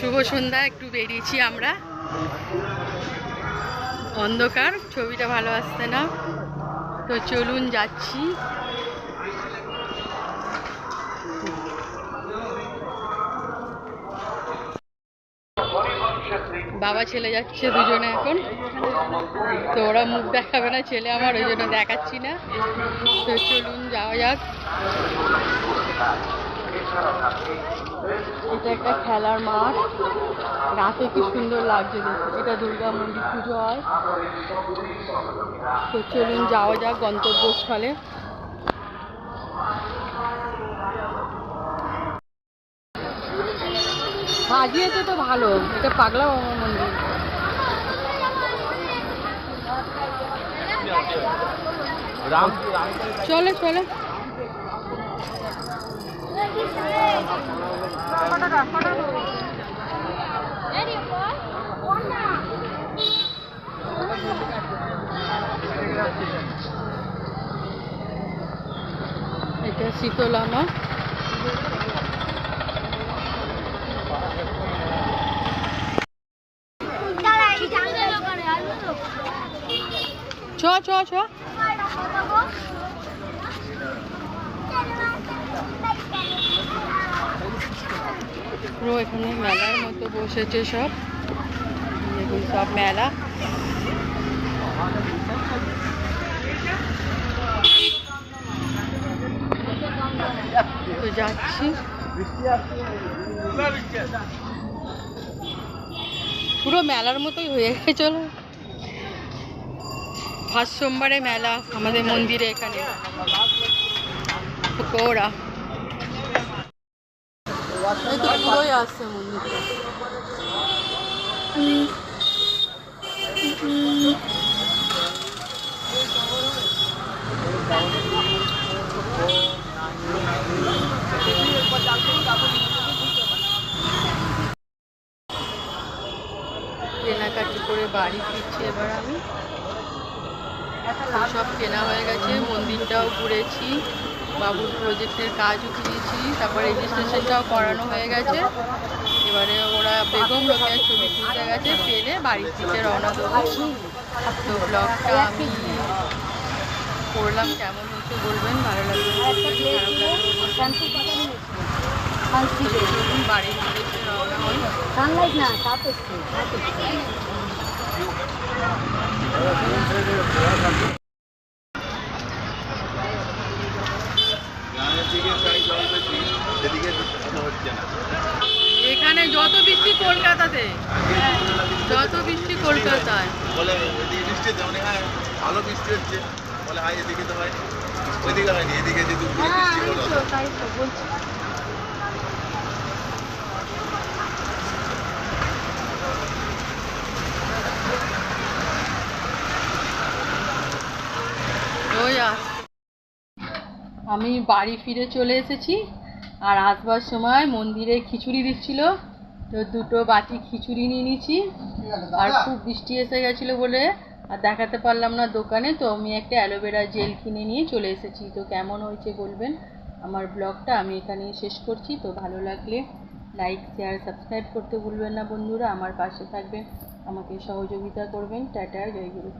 শুভ সন্ধ্যা, একটু বেরিয়েছি আমরা। অন্ধকার, ছবিটা ভালো আসছে না। তো চলুন যাচ্ছি। বাবা ছেলে যাচ্ছে দুজনে এখন। তো ওরা মুখ দেখাবে না, ছেলে আমার, ওই জন্য দেখাচ্ছি না। তো চলুন যাওয়া যাক। এটা একটা খেলার মাঠ। রাতে কি সুন্দর লাগছে এটা দুর্গা মন্দির পুজো হয়। তো চলুন যাওয়া যাক গন্তব্যস্থলে। সাজিয়েছে তো ভালো। এটা পাগলা বাবা মন্দির। চলে চলে। এটা শীতলা মা চ চ চ পুরো এখানে মেলার মতো বসেছে সব। দেখুন, সব মেলা। তো যাচ্ছি। পুরো মেলার মতোই হয়ে গেছে, চলো। ফার্স্ট সোমবারে মেলা আমাদের মন্দিরে এখানে। পকোড়া কেনাকাটি করে বাড়ি ফিরছি এবার আমি। সব কেনা হয়ে গেছে মন্দিরটাও ঘুরেছি। বাবুর প্রজেক্টের কাজও দিয়েছি তারপরে রেজিস্ট্রেশনটাও করানো হয়ে গেছে। এবারে ওরা বেগম রোকেয়ার ছবি তুলতে গেছে পেলে বাড়ির দিকে রওনা দেবো। তো ব্লগটা আমি করলাম কেমন হচ্ছে বলবেন? ভালো লাগবে। বাড়ির দিকে রওনা হই না তাপ এসছে গ্রামের দিকে প্রায় জল বেশি এদিকে কথা হচ্ছে না এখানে যত বৃষ্টি কলকাতাতে যত বৃষ্টি কলকাতায়। বলে এদিকে বৃষ্টি হচ্ছে মনে ভালো বৃষ্টি হচ্ছে। বলে হাই এদিকে তো হয়। ওইদিকে হয়নি এদিকে যে দুপুরে হ্যাঁ বৃষ্টি হলো তাই তো বলছি। আমি বাড়ি ফিরে চলে এসেছি আর আসবার সময় মন্দিরে খিচুড়ি দিচ্ছিল। তো দুটো বাটি খিচুড়ি নিয়ে নিয়েছি। আর খুব বৃষ্টি এসে গেছিল বলে। আর দেখাতে পারলাম না দোকানে তো আমি একটা অ্যালোভেরা জেল কিনে নিয়ে চলে এসেছি। তো কেমন হয়েছে বলবেন আমার ব্লগটা আমি এখানেই শেষ করছি। তো ভালো লাগলে লাইক শেয়ার সাবস্ক্রাইব করতে ভুলবেন না বন্ধুরা। আমার পাশে থাকবেন আমাকে সহযোগিতা করবেন। টাটা জয়গুরু